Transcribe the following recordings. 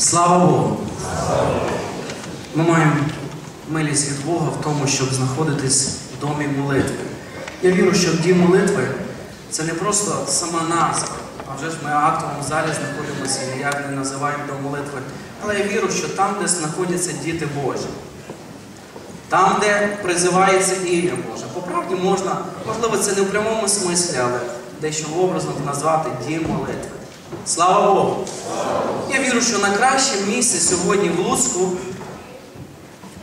Слава Богу! Ми маємо милість від Бога в тому, щоб знаходитись в домі молитви. Я вірю, що дім молитви це не просто сама назва, а вже ж ми в актовому залі знаходимося, і як не називаємо дом молитви. Але я вірю, що там, де знаходяться діти Божі, там, де призивається ім'я Боже. По правді можна, можливо, це не в прямому смислі, але дещо образно назвати дім молитви. Слава Богу! Я вірю, що найкраще місце сьогодні в Луцьку,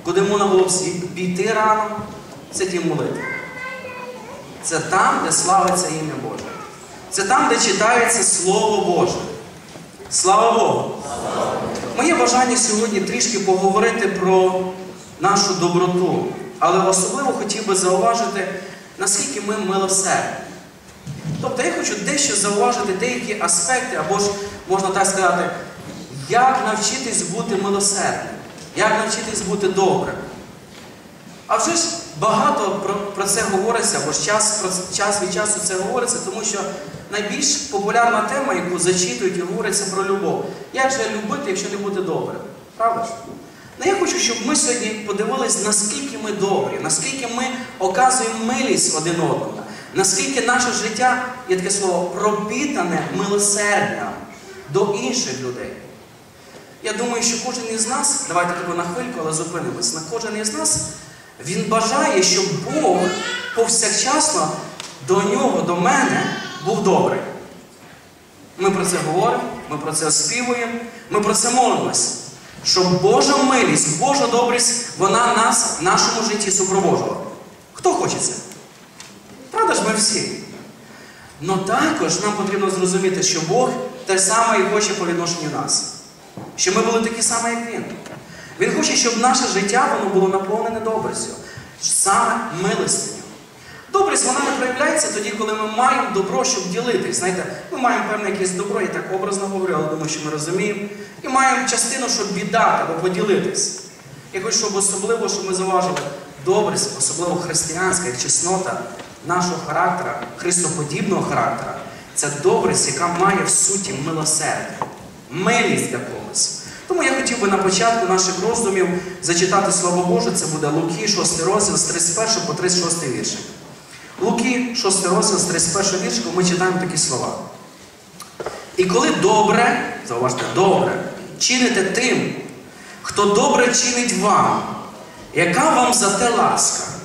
куди можна було б піти рано, це дім молитви. Це там, де славиться ім'я Боже. Це там, де читається Слово Боже. Слава Богу! Моє бажання сьогодні трішки поговорити про нашу доброту, але особливо хотів би зауважити, наскільки ми милосердні. Тобто я хочу дещо зауважити деякі аспекти, або ж, можна так сказати, як навчитись бути милосердним, як навчитись бути добрим. А вже ж багато про, про це говориться, бо ж час, про, час від часу це говориться, тому що найбільш популярна тема, яку зачитують і говориться про любов. Як же любити, якщо не бути добрим? Правда ж? Ну, я хочу, щоб ми сьогодні подивились, наскільки ми добрі, наскільки ми оказуємо милість один одному, наскільки наше життя, є таке слово, пропітане милосердям до інших людей. Я думаю, що кожен із нас, давайте тако на хвильку, але зупинимось, на кожен із нас, він бажає, щоб Бог повсякчасно до нього, до мене був добрий. Ми про це говоримо, ми про це співуємо, ми про це молимося. Щоб Божа милість, Божа добрість, вона нас в нашому житті супроводжувала. Хто хоче це? Правда ж ми всі? Но також нам потрібно зрозуміти, що Бог те саме і хоче по відношенню нас. Що ми були такі самі, як Він. Він хоче, щоб наше життя воно було наповнене добрістю, саме милостиню. Добрість вона не проявляється тоді, коли ми маємо добро, щоб ділитись. Знаєте, ми маємо певне якесь добро, я так образно говорю, але думаю, що ми розуміємо. І маємо частину, щоб віддати або поділитись. Я хочу, щоб особливо, щоб ми заважили добрість, особливо християнська, як чеснота нашого характера, христоподібного характера. Це добрість, яка має в суті милосердя, милість для когось. Тому я хотів би на початку наших роздумів зачитати Слово Боже, це буде Луки, 6 розділ з 31 по 36 віршик. Луки, 6 розділ з 31 віршику, ми читаємо такі слова. І коли добре, зауважте, добре, чините тим, хто добре чинить вам, яка вам за те ласка?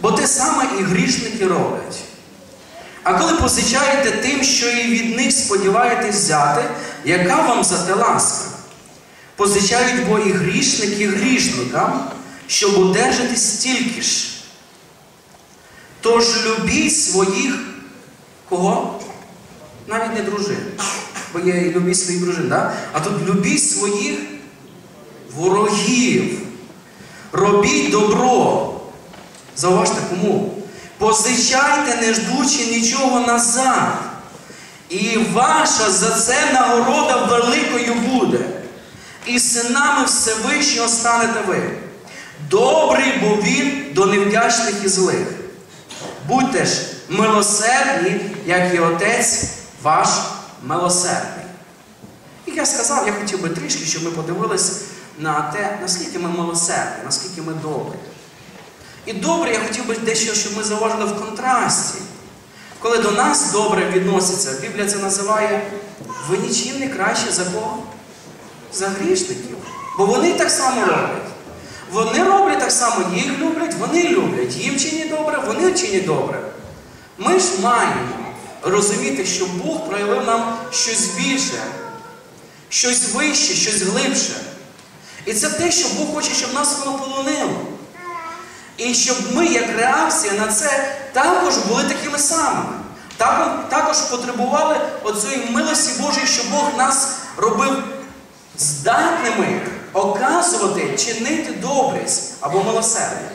Бо те саме і грішники роблять. А коли позичаєте тим, що і від них сподіваєтесь взяти, яка вам за те ласка? Позичають бо і грішники грішникам, щоб удержати стільки ж. Тож любіть своїх кого? Навіть не дружин. Бо є і любіть своїх дружин, да? а тут любіть своїх ворогів. Робіть добро. Зауважте кому? Позичайте, не ждучи нічого назад. І ваша за це нагорода великою буде. І синами Всевишнього станете ви. Добрий бо він до невдячних і злих. Будьте ж милосердні, як і Отець ваш милосердний. І я сказав, я хотів би трішки, щоб ми подивилися на те, наскільки ми милосердні, наскільки ми добрі. І добре, я хотів би дещо, щоб ми зауважили в контрасті. Коли до нас добре відноситься, Біблія це називає ви нічим не краще за кого? За грішників. Бо вони так само роблять. Вони роблять так само, їх люблять, вони люблять. Їм чинять добре, вони чинять добре. Ми ж маємо розуміти, що Бог проявив нам щось більше, щось вище, щось глибше. І це те, що Бог хоче, щоб нас воно полонило. І щоб ми, як реакція на це, також були такими самими. Також потребували оцієї милості Божої, щоб Бог нас робив здатними оказувати, чинити добрість або милосердя.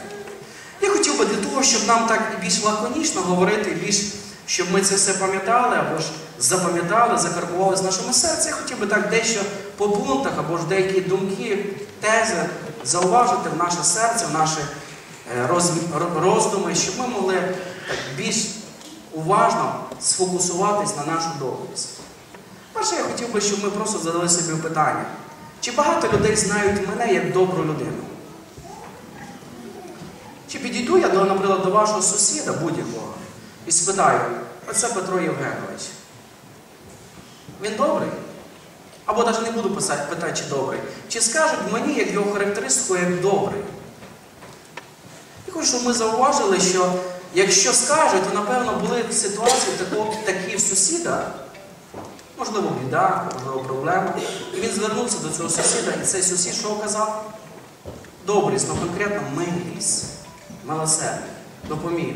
Я хотів би для того, щоб нам так більш лаконічно говорити, більш, щоб ми це все пам'ятали, або ж запам'ятали, закарбували з нашому серці, я хотів би так дещо по пунктах, або ж деякі думки, тези зауважити в наше серце, в наші роздуми, щоб ми могли так більш уважно сфокусуватись на нашу добрість. Перше, я хотів би, щоб ми просто задали собі питання, Чи багато людей знають мене як добру людину? Чи підійду я, до, наприклад, до вашого сусіда будь-якого і спитаю, оце Петро Євгенович. Він добрий? Або навіть не буду писати, питати, чи добрий. Чи скажуть мені, як його характеристику, як добрий? Я хочу, ми зауважили, що якщо скажуть, то напевно були ситуації такі в сусіда, можливо, біда, можливо, проблема. І він звернувся до цього сусіда, і цей сусід що казав? Добрість, ну конкретно милість, милосердя, допоміг.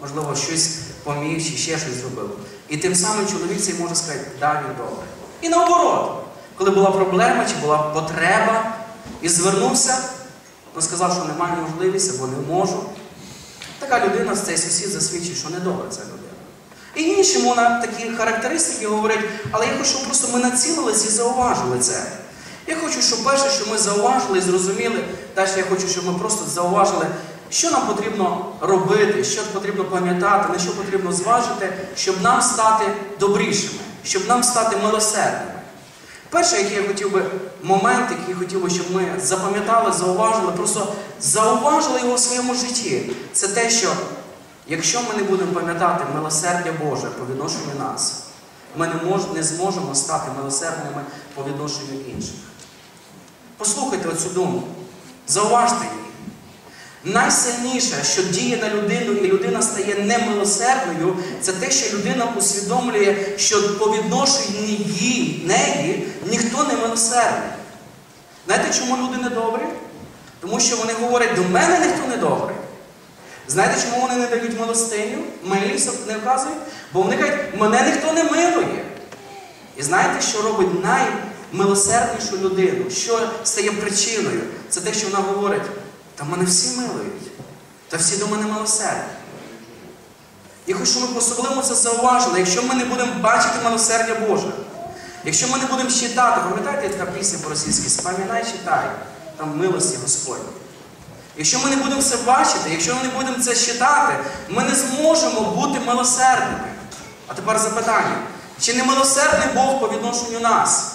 Можливо, щось поміг чи ще щось зробив. І тим самим чоловік цей може сказати, да, він добрий. І наоборот, коли була проблема чи була потреба, і звернувся, але сказав, що немає можливості або не можу. Така людина, цей сусід засвідчить, що не добра ця людина. І інші йому на такі характеристики говорять, але я хочу, щоб просто ми націлилися і зауважили це. Я хочу, щоб перше, що ми зауважили і зрозуміли, далі я хочу, щоб ми просто зауважили, що нам потрібно робити, що потрібно пам'ятати, на що потрібно зважити, щоб нам стати добрішими, щоб нам стати милосердними. Перший, який я хотів би, момент, який хотів би, щоб ми запам'ятали, зауважили, просто зауважили його в своєму житті, це те, що якщо ми не будемо пам'ятати милосердя Боже по відношенню нас, ми не, мож, не зможемо стати милосердними по відношенню інших. Послухайте оцю думку, зауважте її. Найсильніше, що діє на людину, і людина стає немилосердною, це те, що людина усвідомлює, що по відношенню їй, неї ніхто не милосердний. Знаєте, чому люди не добрі? Тому що вони говорять, до мене ніхто не добрий. Знаєте, чому вони не дають милостиню? Милість не вказують? Бо вони кажуть, мене ніхто не милує. І знаєте, що робить наймилосерднішу людину? Що стає причиною? Це те, що вона говорить. Та мене всі милують, та всі до мене милосердні. Я хочу, щоб ми особливо це зауважили, якщо ми не будемо бачити милосердя Боже, якщо ми не будемо читати, пам'ятаєте така пісня по-російськи Спам'ятай, читай, там милості Господні. Якщо ми не будемо це бачити, якщо ми не будемо це читати, ми не зможемо бути милосердними. А тепер запитання: чи не милосердний Бог по відношенню нас?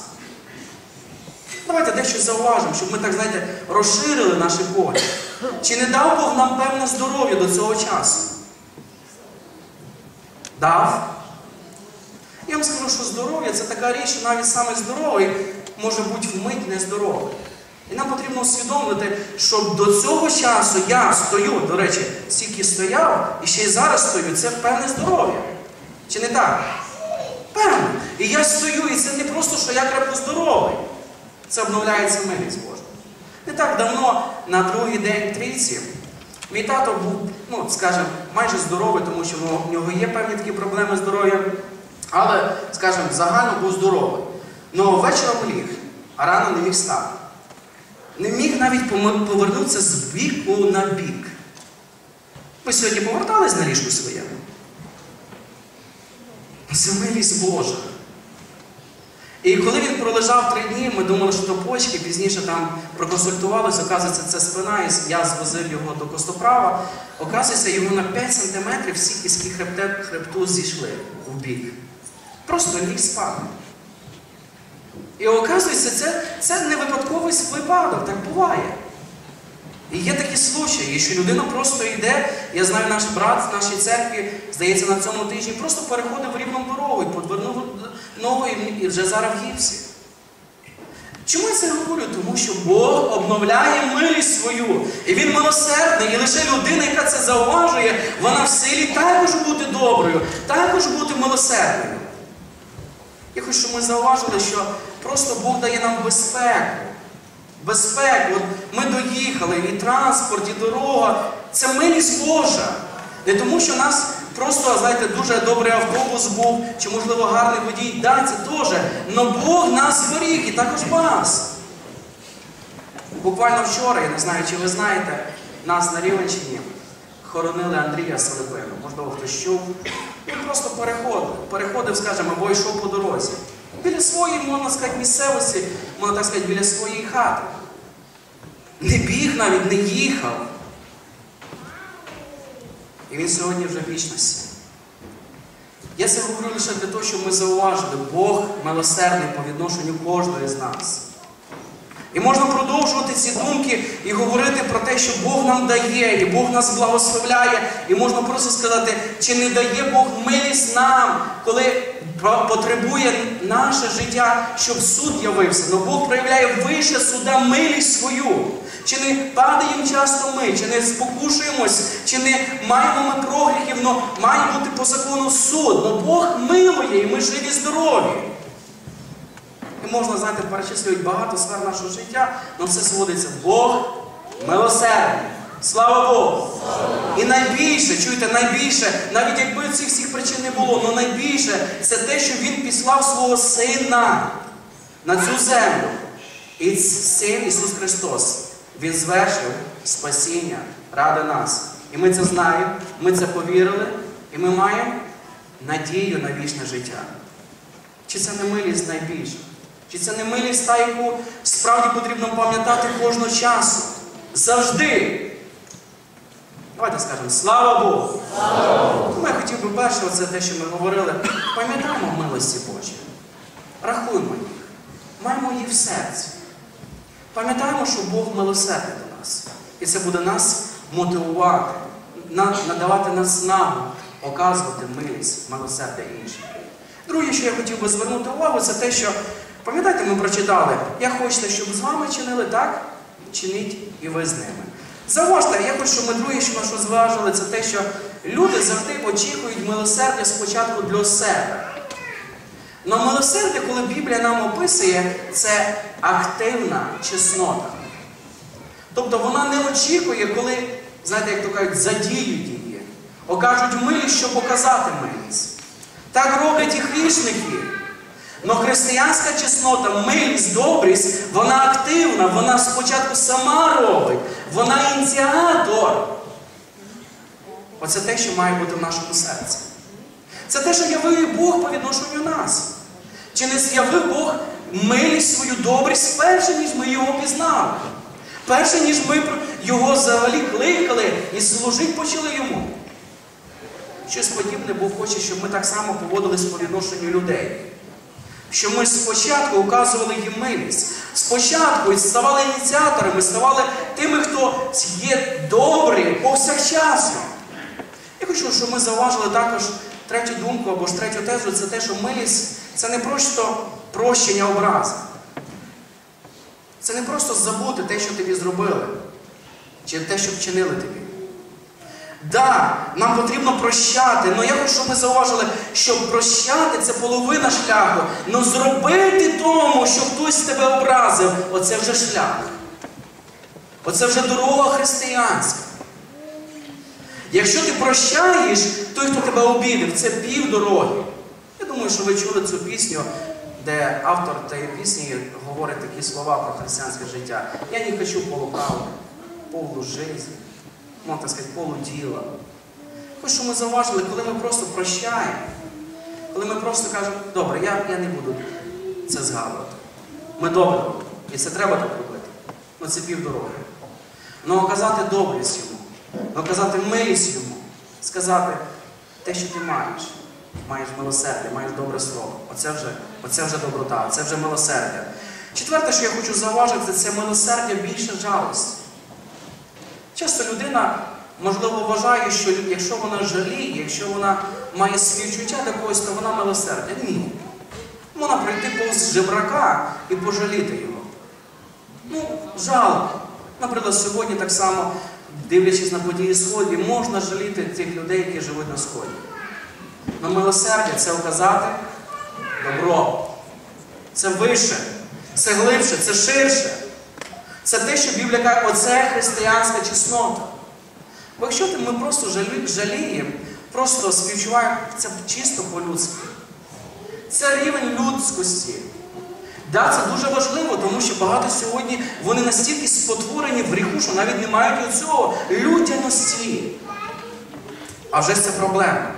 Давайте дещо зауважимо, щоб ми так, знаєте, розширили наші погляд. Чи не дав Бог нам певне здоров'я до цього часу? Дав? Я вам скажу, що здоров'я це така річ, що навіть саме здоровий може бути вмить нездоровий. І нам потрібно усвідомити, що до цього часу я стою, до речі, стільки стояв і ще й зараз стою, це певне здоров'я. Чи не так? Певно. І я стою, і це не просто, що я крепко здоровий. Це обновляється милість Божа. Не так давно, на другий день трійці, мій тато був, ну, скажімо, майже здоровий, тому що в нього є певні такі проблеми здоров'я. Але, скажімо, загально був здоровий. Но вечором ліг, а рано не міг стати. Не міг навіть повернутися з біку на бік. Ви сьогодні повертались на ліжку своєму? Це милість Божа. І коли він пролежав три дні, ми думали, що то почки, пізніше там проконсультувалися, оказується, це спина, і я звозив його до костоправа. Оказується, йому на 5 см всі кіски хребте, хребту зійшли в бік. Просто ліг спати. І оказується, це, це не випадковий випадок, так буває. І є такі случаї, що людина просто йде, я знаю, наш брат в нашій церкві, здається, на цьому тижні просто переходив рівном дорогу і подвернув ногу і вже зараз в гіпсі. Чому я це говорю? Тому що Бог обновляє милість свою. І Він милосердний, і лише людина, яка це зауважує, вона в силі також бути доброю, також бути милосердною. Я хочу, щоб ми зауважили, що просто Бог дає нам безпеку. Безпеку. От ми доїхали, і транспорт, і дорога. Це милість Божа. Не тому, що нас просто, знаєте, дуже добрий автобус був, чи, можливо, гарний водій. Да, це теж. Но Бог нас зберіг і також вас. Буквально вчора, я не знаю, чи ви знаєте, нас на Рівенщині хоронили Андрія Селепину. Можливо, хтось чув. Він просто переходив, переходив, скажімо, або йшов по дорозі. Біля своєї, можна сказати, місцевості, можна так сказати, біля своєї хати. Не біг навіть, не їхав. Він сьогодні вже в вічності. Я це говорю лише для того, щоб ми зауважили, Бог милосердний по відношенню кожного з нас. І можна продовжувати ці думки і говорити про те, що Бог нам дає, і Бог нас благословляє, і можна просто сказати, чи не дає Бог милість нам, коли потребує наше життя, щоб суд явився. Но Бог проявляє вище суда милість свою. Чи не падаємо часто ми, чи не спокушуємось, чи не маємо ми прогріхів, але має бути по закону суд. Но Бог милує, і ми живі здорові. І можна, знаєте, перечислювати багато сфер нашого життя, але все сводиться Бог милосердний. Слава Богу! І найбільше, чуєте, найбільше, навіть якби цих всіх причин не було, але найбільше це те, що Він післав свого Сина на цю землю. І Син Ісус Христос, Він звершив спасіння ради нас. І ми це знаємо, ми це повірили, і ми маємо надію на вічне життя. Чи це не милість найбільша? Чи це не милість та, яку справді потрібно пам'ятати кожного часу? Завжди. Давайте скажемо слава Богу! Слава Богу! Я хотів би перше, оце те, що ми говорили, пам'ятаємо милості Божі. Рахуємо їх. Маємо їх в серці. Пам'ятаємо, що Бог милосердний до нас. І це буде нас мотивувати, надавати нас наснагу, показувати милість, милосердя іншим. Друге, що я хотів би звернути увагу, це те, що, пам'ятаєте, ми прочитали, я хочу, щоб з вами чинили так, чиніть і ви з ними. Зауважте, я хочу, щоб ми друге, що ми зважили, це те, що люди завжди очікують милосердя спочатку для себе. Но милосердя, коли Біблія нам описує, це активна чеснота. Тобто вона не очікує, коли, знаєте, як то кажуть, задіють її. Окажуть милість, щоб показати милість. Так роблять і грішники. Но християнська чеснота, милість, добрість, вона активна, вона спочатку сама робить, вона ініціатор. Оце те, що має бути в нашому серці. Це те, що явив Бог по відношенню нас. Чи не з'явив Бог милість свою добрість перше, ніж ми його пізнали? Перше, ніж ми його взагалі кликали і служити почали йому. Щось подібне Бог хоче, щоб ми так само поводились по відношенню людей. Що ми спочатку указували їм милість. Спочатку ставали ініціаторами, ставали тими, хто є добрі повсякчасно. Я хочу, щоб ми зауважили також третю думку або ж третю тезу, це те, що милість це не просто прощення образи. Це не просто забути те, що тобі зробили, чи те, що вчинили тобі. Да, нам потрібно прощати, але я хочу, щоб ми зауважили, що прощати це половина шляху. але зробити тому, що хтось тебе образив, оце вже шлях. Оце вже дорога християнська. Якщо ти прощаєш, той, хто тебе обідав, це пів дороги. Я думаю, що ви чули цю пісню, де автор тієї пісні говорить такі слова про християнське життя. Я не хочу полуправди, повну життя можна так сказати, полуділа. Ось що ми зауважили, коли ми просто прощаємо, коли ми просто кажемо, добре, я я не буду це згадувати. Ми добре, і це треба так робити. Ну це півдороги. Ну оказати добрість йому, оказати милість йому, сказати те, що ти маєш. Маєш милосердя, маєш добре слово. Оце вже оце вже доброта, це вже милосердя. Четверте, що я хочу зауважити, це милосердя більше жалості. Часто людина, можливо, вважає, що якщо вона жаліє, якщо вона має співчуття до когось, то вона милосердя. Ні. Вона прийти повз жебрака і пожаліти його. Ну, жалко. Наприклад, сьогодні так само, дивлячись на події Сході, можна жаліти тих людей, які живуть на Сході. Но милосердя це вказати добро. Це вище, це глибше, це ширше. Це те, що Біблія каже, оце християнська чеснота. Бо якщо ми просто жаліємо, просто співчуваємо, це чисто по-людськи. Це рівень людськості. Да, Це дуже важливо, тому що багато сьогодні вони настільки спотворені в гріху, що навіть не мають оцього людяності. А вже це проблема.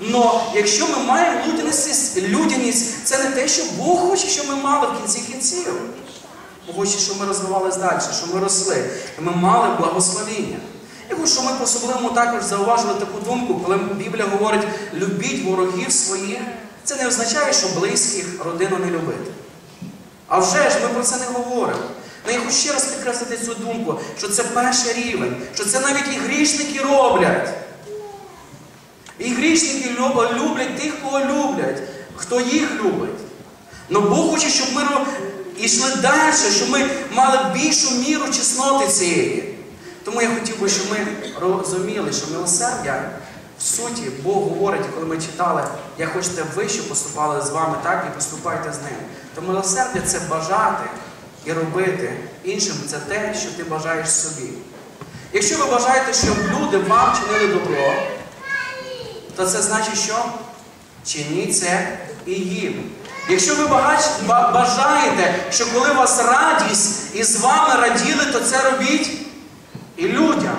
Но якщо ми маємо людяність, людяність, це не те, що Бог хоче, щоб ми мали в кінці кінців. Бо хоче, щоб ми розвивалися далі, щоб ми росли, і ми мали благословіння. І хочу, щоб ми по-особливому також зауважили таку думку, коли Біблія говорить любіть ворогів своїх, це не означає, що близьких родину не любити. А вже ж ми про це не говоримо. Я хочу ще раз підкреслити цю думку, що це перший рівень, що це навіть і грішники роблять. І грішники люблять тих, кого люблять, хто їх любить. Но Бог хоче, щоб ми йшли далі, щоб ми мали більшу міру чесноти цієї. Тому я хотів би, щоб ми розуміли, що милосердя суті Бог говорить, коли ми читали, я хочете ви, щоб поступали з вами так і поступайте з ним. То милосердя це бажати і робити іншим це те, що ти бажаєш собі. Якщо ви бажаєте, щоб люди вам чинили добро, то це значить, що чиніть це і їм. Якщо ви бажаєте, що коли у вас радість і з вами раділи, то це робіть і людям.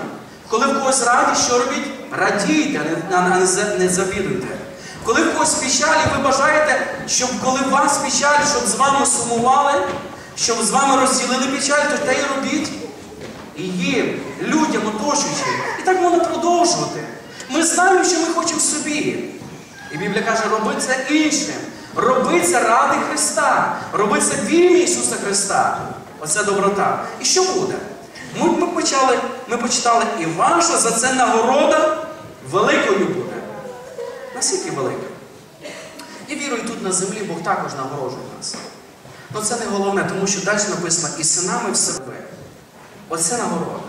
Коли в когось радість, що робіть? Радійте, а не- завідуйте. Коли в когось печалі, ви бажаєте, щоб коли вас печаль, щоб з вами сумували, щоб з вами розділили печаль, то те й робіть і їм, людям оточуючим. І так можна продовжувати. Ми знаємо, що ми хочемо собі. І Біблія каже, роби це іншим. Роби це ради Христа. Роби це в Ісуса Христа. Оце доброта. І що буде? Ми, ми, почали, ми почитали, і ваша за це нагорода великою буде. Наскільки велика? Я вірую, тут на землі Бог також нагороджує нас. Але це не головне, тому що далі написано і синами в себе. Оце нагорода.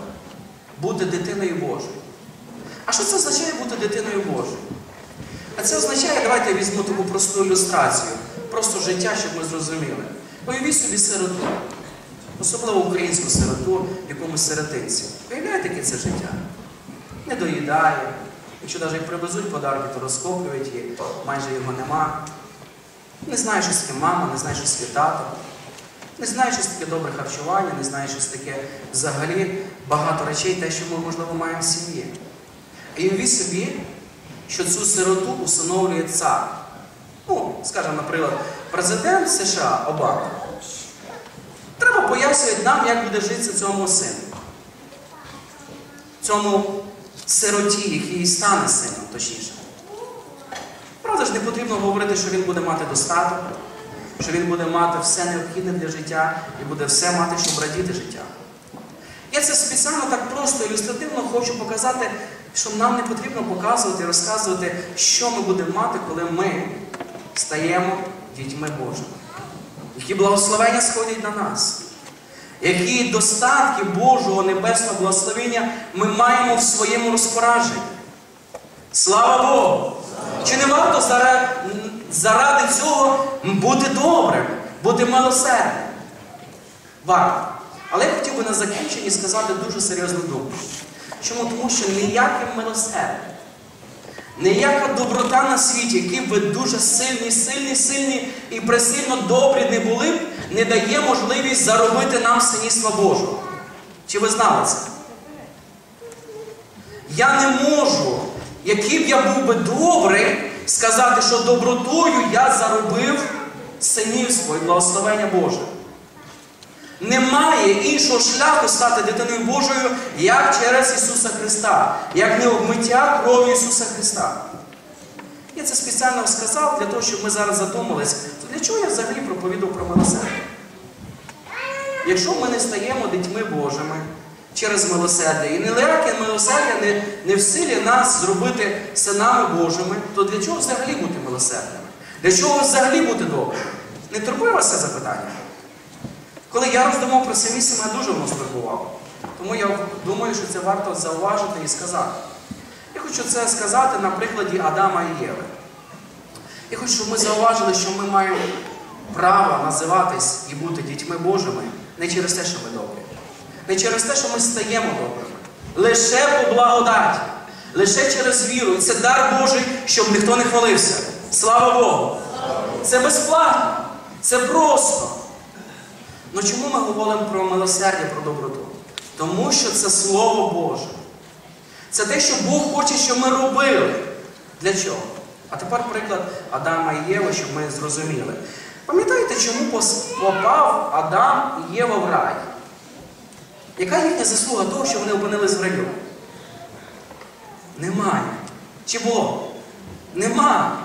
Бути дитиною Божою. А що це означає бути дитиною Божою? А це означає, давайте я візьму таку просту ілюстрацію, просто життя, щоб ми зрозуміли. Уявіть собі сироту, особливо українську сироту, в якомусь сиротинці. Уявляєте, яке це життя? Не доїдає. Якщо навіть привезуть подарки, то розкоплюють її, майже його нема. Не знає, що таке мама, не знає, що таке тато. Не знає, що таке добре харчування, не знає, що таке взагалі багато речей, те, що ми, можливо, маємо в сім'ї. І уявіть собі, що цю сироту усиновлює цар. Ну, скажімо, наприклад, президент США Обама. Пояснювати нам, як буде жити цьому сину. Цьому сироті, який стане сином, точніше. Правда ж, не потрібно говорити, що він буде мати достаток, що він буде мати все необхідне для життя і буде все мати, щоб радіти життя. Я це спеціально так просто ілюстративно хочу показати, що нам не потрібно показувати і розказувати, що ми будемо мати, коли ми стаємо дітьми Божими. Які благословення сходять на нас. Які достатки Божого небесного благословення ми маємо в своєму розпораженні. Слава Богу! Чи не варто заради, цього бути добрим, бути милосердним? Варто. Але я хотів би на закінченні сказати дуже серйозну думку. Чому? Тому що ніяке милосердя, ніяка доброта на світі, які ви дуже сильні, сильні, сильні і пресильно добрі не були б, не дає можливість заробити нам синівства Божого. Чи ви знали це? Я не можу, який б я був би добрий, сказати, що добротою я заробив синівство і благословення Боже. Немає іншого шляху стати дитиною Божою, як через Ісуса Христа, як не обмиття кров'ю Ісуса Христа. Я це спеціально сказав для того, щоб ми зараз задумались, для чого я взагалі проповідав про милосердя? Якщо ми не стаємо дітьми Божими через милосердя, і ніяке милосердя не, не в силі нас зробити синами Божими, то для чого взагалі бути милосердними? Для чого взагалі бути добрим? Не турбує вас це запитання? Коли я роздумав про самі себе, дуже воно стурбувало. Тому я думаю, що це варто зауважити і сказати. Я хочу це сказати на прикладі Адама і Єви. Я хочу, щоб ми зауважили, що ми маємо право називатись і бути дітьми Божими не через те, що ми добрі, не через те, що ми стаємо добрими. Лише по благодаті, лише через віру. І це дар Божий, щоб ніхто не хвалився. Слава Богу! Це безплатно, це просто. Ну чому ми говоримо про милосердя, про доброту? Тому що це Слово Боже. Це те, що Бог хоче, щоб ми робили. Для чого? А тепер приклад Адама і Єви, щоб ми зрозуміли. Пам'ятаєте, чому попав Адам і Єва в рай? Яка їхня заслуга того, що вони опинились в раю? Немає. Чи було? Нема.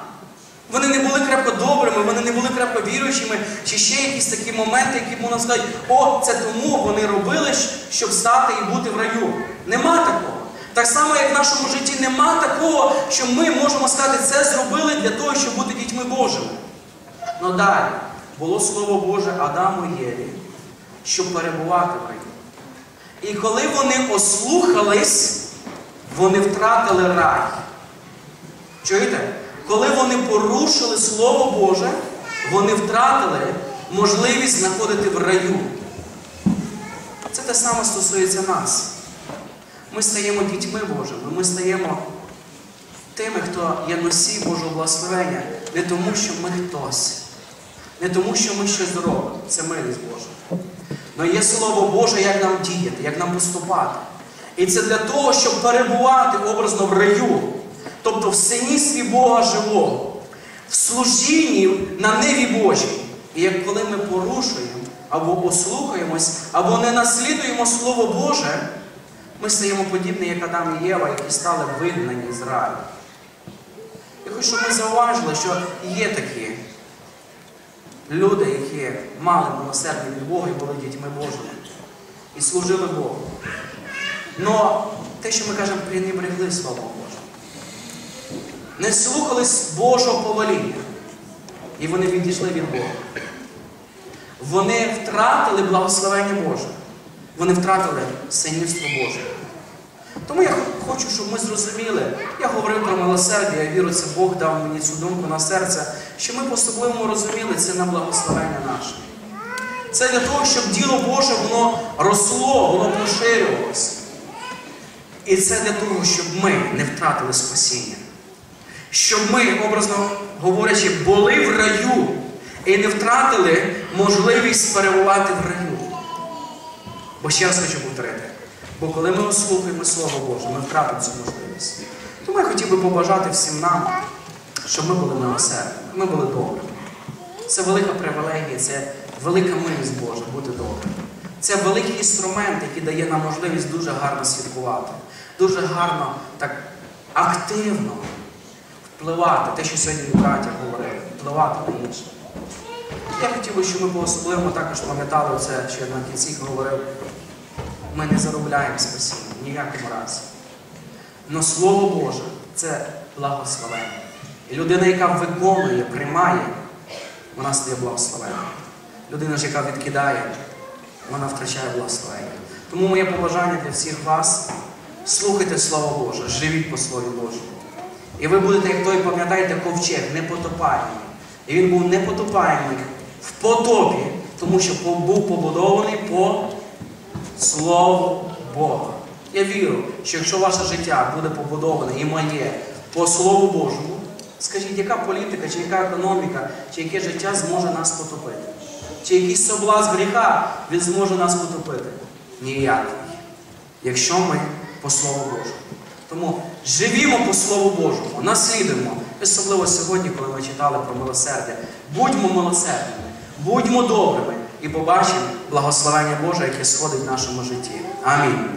Вони не були крепко добрими, вони не були крепко віруючими, чи ще якісь такі моменти, які можна сказати, о, це тому вони робили, щоб стати і бути в раю. Нема такого. Так само, як в нашому житті нема такого, що ми можемо сказати, це зробили для того, щоб бути дітьми Божими. Ну далі було Слово Боже Адаму і Єві, щоб перебувати в раю. І коли вони ослухались, вони втратили рай. Чуєте? Коли вони порушили Слово Боже, вони втратили можливість знаходити в раю. Це те саме стосується нас. Ми стаємо дітьми Божими, ми стаємо тими, хто є носій Божого благословення, не тому, що ми хтось, не тому, що ми щось зробимо. Це милість Божа. Але є Слово Боже, як нам діяти, як нам поступати. І це для того, щоб перебувати образно в раю, тобто в синівстві Бога живого, в служінні на ниві Божій. І як коли ми порушуємо, або ослухаємось, або не наслідуємо Слово Боже, ми стаємо подібні, як Адам і Єва, які стали вигнані з раю. Я хочу, щоб ми зауважили, що є такі люди, які мали милосердя від Бога і були дітьми Божими. І служили Богу. Но те, що ми кажемо, пренебрегли Слово Боже. Не слухались Божого повеління. І вони відійшли від Бога. Вони втратили благословення Боже. Вони втратили синівство Боже. Тому я хочу, щоб ми зрозуміли, я говорив про милосердя, я вірю, це Бог дав мені цю думку на серце, що ми по-особливому розуміли це на благословення наше. Це для того, щоб діло Боже воно росло, воно поширювалося. І це для того, щоб ми не втратили спасіння. Щоб ми, образно говорячи, були в раю і не втратили можливість перебувати в раю. Бо ще раз хочу повторити. Бо коли ми ослухаємо Слово Боже, ми втратимо цю можливість. Тому я хотів би побажати всім нам, щоб ми були милосердними, ми були добрими. Це велика привілегія, це велика милість Божа бути добрим. Це великий інструмент, який дає нам можливість дуже гарно святкувати, дуже гарно, так активно впливати, те, що сьогодні браття говорили, впливати на інших. Я хотів би, щоб ми по-особливому також пам'ятали це, що я на кінці говорив. Ми не заробляємо спасіння ні в якому разі. Но Слово Боже це благословення. І людина, яка виконує, приймає, вона стає благословенням. Людина ж, яка відкидає, вона втрачає благословення. Тому моє побажання для всіх вас слухайте Слово Боже, живіть по Слові Божому. І ви будете, як той, пам'ятаєте, ковчег, непотопаємий. І він був непотопаємий в потопі, тому що був побудований по Слову Бога. Я вірю, що якщо ваше життя буде побудоване і моє по Слову Божому, скажіть, яка політика, чи яка економіка, чи яке життя зможе нас потопити? Чи якийсь соблазн гріха він зможе нас потопити? Ніякий. Якщо ми по Слову Божому. Тому живімо по Слову Божому, наслідуємо, особливо сьогодні, коли ми читали про милосердя. Будьмо милосердними, будьмо добрими і побачимо благословення Боже, яке сходить в нашому житті. Амінь.